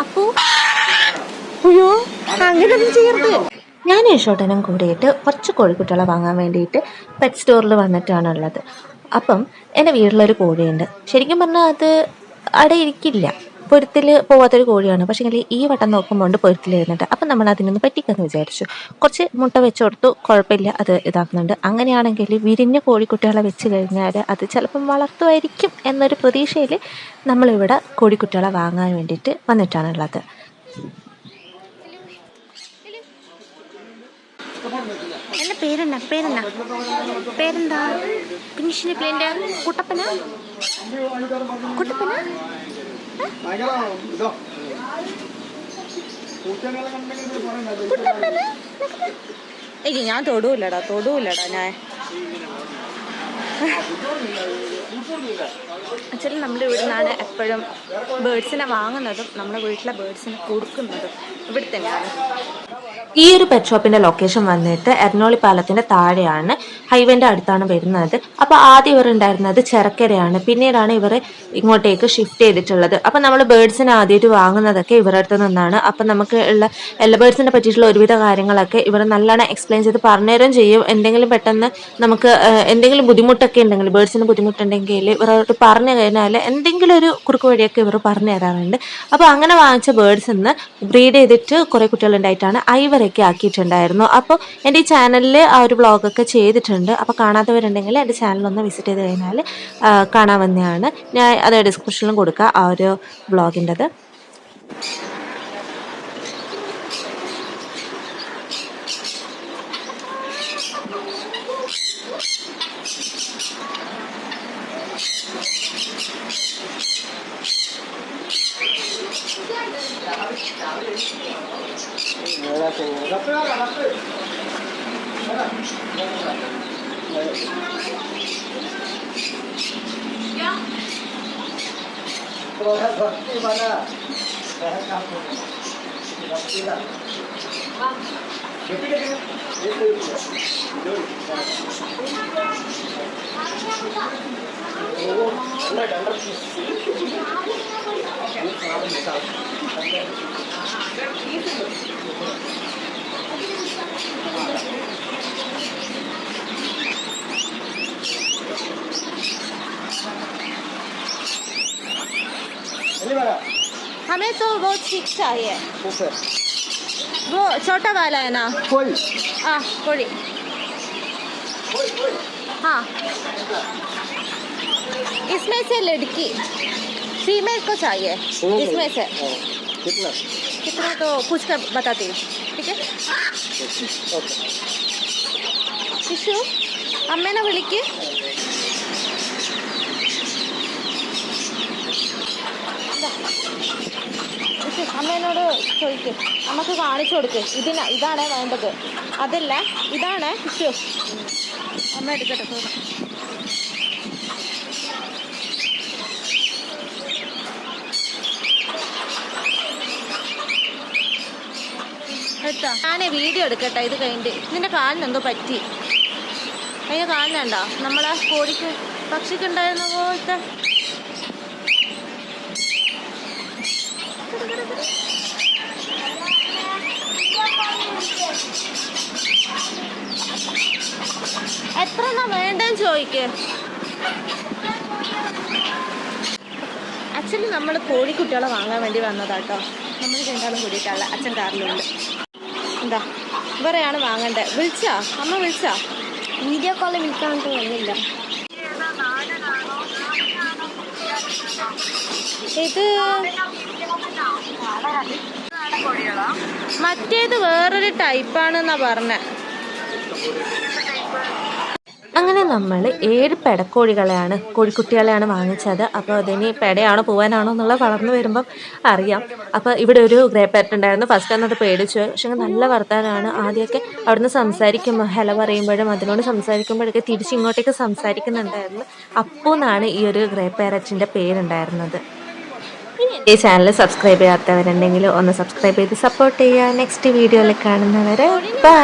അപ്പോ? അയ്യോ അങ്ങനെയൊന്നും ചെയ്യരുത്. ഞാൻ യശോട്ടനും കൂടിയിട്ട് കുറച്ച് കോഴിക്കുട്ടികളെ വാങ്ങാൻ വേണ്ടിയിട്ട് പെറ്റ് സ്റ്റോറിൽ വന്നിട്ടാണ് ഉള്ളത്. അപ്പം എന്റെ വീട്ടിലൊരു കോഴിയുണ്ട്. ശരിക്കും പറഞ്ഞാൽ അത് അവിടെ ഇരിക്കില്ല. പൊരുത്തിൽ പോവാത്തൊരു കോഴിയാണ്. പക്ഷേ ഈ വട്ടം നോക്കുമ്പോൾ പൊരുത്തിൽ വരുന്നുണ്ട്. അപ്പം നമ്മൾ അതിനൊന്ന് പറ്റിക്കാന്ന് വിചാരിച്ചു. കുറച്ച് മുട്ട വെച്ച് കൊടുത്തു. കുഴപ്പമില്ല. അത് ഇതാക്കുന്നുണ്ട്. അങ്ങനെയാണെങ്കിൽ വിരിഞ്ഞ കോഴിക്കുട്ടികളെ വെച്ച് കഴിഞ്ഞാൽ അത് ചിലപ്പം വളർത്തുമായിരിക്കും എന്നൊരു പ്രതീക്ഷയിൽ നമ്മളിവിടെ കോഴിക്കുട്ടികളെ വാങ്ങാൻ വേണ്ടിയിട്ട് വന്നിട്ടാണുള്ളത്. പേരിന്റെ കുട്ടപ്പന? കുട്ടപ്പന? ഭയങ്കര ഞാൻ തൊടൂലടാ തൊടൂലടാ ഞാൻ. ആക്ച്വലി നമ്മുടെ ഇവിടെ നിന്നാണ് എപ്പോഴും ബേഡ്സിനെ വാങ്ങുന്നതും നമ്മുടെ വീട്ടിലെ ബേഡ്സിനെ കൊടുക്കുന്നതും ഇവിടെ തന്നെയാണ് ഈ ഒരു പെറ്റ് ഷോപ്പിന്റെ ലൊക്കേഷൻ വന്നിട്ട് എറണോളി പാലത്തിന്റെ താഴെയാണ് ഹൈവേന്റെ അടുത്താണ് വരുന്നത്. അപ്പൊ ആദ്യം ഇവർ ഉണ്ടായിരുന്നത് ചെറക്കരയാണ്. പിന്നീടാണ് ഇവർ ഇങ്ങോട്ടേക്ക് ഷിഫ്റ്റ് ചെയ്തിട്ടുള്ളത്. അപ്പൊ നമ്മൾ ബേഡ്സിനെ ആദ്യമായിട്ട് വാങ്ങുന്നതൊക്കെ ഇവരുടെ അടുത്ത് നിന്നാണ്. അപ്പൊ നമുക്ക് ഉള്ള എല്ലാ ബേഡ്സിനെ പറ്റിയിട്ടുള്ള ഒരുവിധ കാര്യങ്ങളൊക്കെ ഇവർ നല്ലോണം എക്സ്പ്ലെയിൻ ചെയ്ത് പറഞ്ഞുതരും ചെയ്യും. എന്തെങ്കിലും പെട്ടെന്ന് നമുക്ക് എന്തെങ്കിലും ബുദ്ധിമുട്ടൊക്കെ ഉണ്ടെങ്കിൽ ബേഡ്സിന് ബുദ്ധിമുട്ടുണ്ടെങ്കിൽ ഇവരോട് പറഞ്ഞു കഴിഞ്ഞാൽ എന്തെങ്കിലും ഒരു കുറുക്ക് വഴിയൊക്കെ ഇവർ പറഞ്ഞു തരാറുണ്ട്. അപ്പോൾ അങ്ങനെ വാങ്ങിച്ച ബേഡ്സ് ഇന്ന് ബ്രീഡ് ചെയ്തിട്ട് കുറേ കുട്ടികളുണ്ടായിട്ടാണ്. ഐവരൊക്കെ ആക്കിയിട്ടുണ്ടായിരുന്നു. അപ്പോൾ എന്റെ ഈ ചാനലിൽ ആ ഒരു വ്ളോഗൊക്കെ ചെയ്തിട്ടുണ്ട്. അപ്പോൾ കാണാത്തവരുണ്ടെങ്കിൽ എന്റെ ചാനലൊന്ന് വിസിറ്റ് ചെയ്ത് കഴിഞ്ഞാൽ കാണാവുന്നതാണ് ഞാൻ അത് ഡിസ്ക്രിപ്ഷനിലും കൊടുക്കുക ആ ഒരു വ്ളോഗിന്റെത്. थोड़ा भक्ति वाला वह काम भक्ति का एक हमें तो वो ठीक चाहिए वो छोटा वाला है ना कोई हाँ कोड़ी हाँ इसमें से लड़की फीमेल को चाहिए इसमें से कितना कितना तो पूछ कर बताती हूँ ठीक है ശിശു അമ്മേനെ വിളിക്ക് ശിശു, അമ്മേനോട് ചോദിക്ക് നമുക്ക് കാണിച്ചു കൊടുക്ക് ഇതിന ഇതാണ് വേണ്ടത് അതല്ല ഇതാണ് ശിശു അമ്മ എടുക്കട്ടെ എടുത്താ ഞാനേ വീഡിയോ എടുക്കട്ടെ ഇത് കഴിഞ്ഞിട്ട്. നിന്റെ കാലിന് എന്തോ പറ്റി. അതിന് കാലിനുണ്ടോ നമ്മളെ കോഴിക്ക് പക്ഷിക്ക് ഉണ്ടായിരുന്ന പോലത്തെ എത്ര എണ്ണം വേണ്ടെന്ന് ചോദിക്ക്. ആക്ച്വലി നമ്മൾ കോഴിക്കുട്ടികളെ വാങ്ങാൻ വേണ്ടി വന്നതാട്ടോ. നമ്മൾ രണ്ടാളും കൂടിയിട്ടുള്ള അച്ഛൻ കാറിലുണ്ട്. എന്താ? ഇവരെയാണ് വാങ്ങേണ്ടത് വിളിച്ചാ? അമ്മ വിളിച്ചാ? വീഡിയോ കോളിൽ വിളിക്കാൻ വന്നില്ല. ഇത് മറ്റേത് വേറൊരു ടൈപ്പാണെന്നാ പറഞ്ഞേ. അങ്ങനെ നമ്മൾ ഏഴ് പെടക്കോഴികളെയാണ് കോഴിക്കുട്ടികളെയാണ് വാങ്ങിച്ചത്. അപ്പോൾ അതിനി പെടയാണോ പോവാനാണോ എന്നുള്ളത് വളർന്നു വരുമ്പം അറിയാം. അപ്പോൾ ഇവിടെ ഒരു ഗ്രേ പാറ്റ് ഉണ്ടായിരുന്നു. ഫസ്റ്റ് അന്നത് പേടിച്ചു. പക്ഷേ നല്ല വർത്താനാണ്. ആദ്യമൊക്കെ അവിടുന്ന് സംസാരിക്കുമ്പോൾ ഹലോ പറയുമ്പോഴും അതിനോട് സംസാരിക്കുമ്പോഴൊക്കെ തിരിച്ചിങ്ങോട്ടേക്ക് സംസാരിക്കുന്നുണ്ടായിരുന്നു. അപ്പോൾ എന്നാണ് ഈ ഒരു ഗ്രേ പാരറ്റിന്റെ പേരുണ്ടായിരുന്നത്. ഈ ചാനൽ സബ്സ്ക്രൈബ് ചെയ്യാത്തവരുണ്ടെങ്കിൽ ഒന്ന് സബ്സ്ക്രൈബ് ചെയ്ത് സപ്പോർട്ട് ചെയ്യുക. നെക്സ്റ്റ് വീഡിയോയിൽ കാണുന്നവരെ ബാ